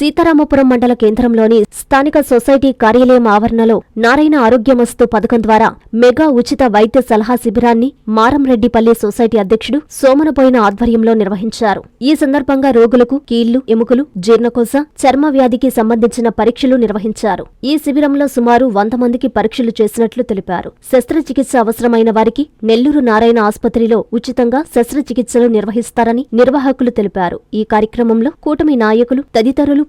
సీతారామపురం మండల కేంద్రంలోని స్థానిక సొసైటీ కార్యాలయం ఆవరణలో నారాయణ ఆరోగ్యమస్తు పథకం ద్వారా మెగా ఉచిత వైద్య సలహా శిబిరాన్ని మారంరెడ్డిపల్లి సొసైటీ అధ్యక్షుడు సోమనబోయిన ఆధ్వర్యంలో నిర్వహించారు. ఈ సందర్భంగా రోగులకు కీళ్ళు ఎముకలు జీర్ణకోశ చర్మ వ్యాధికి సంబంధించిన పరీక్షలు నిర్వహించారు. ఈ శిబిరంలో సుమారు వంద మందికి పరీక్షలు చేసినట్లు తెలిపారు. శస్త్రచికిత్స అవసరమైన వారికి నెల్లూరు నారాయణ ఆసుపత్రిలో ఉచితంగా శస్త్రచికిత్సలు నిర్వహిస్తారని నిర్వాహకులు తెలిపారు. ఈ కార్యక్రమంలో కూటమి నాయకులు తదితరులు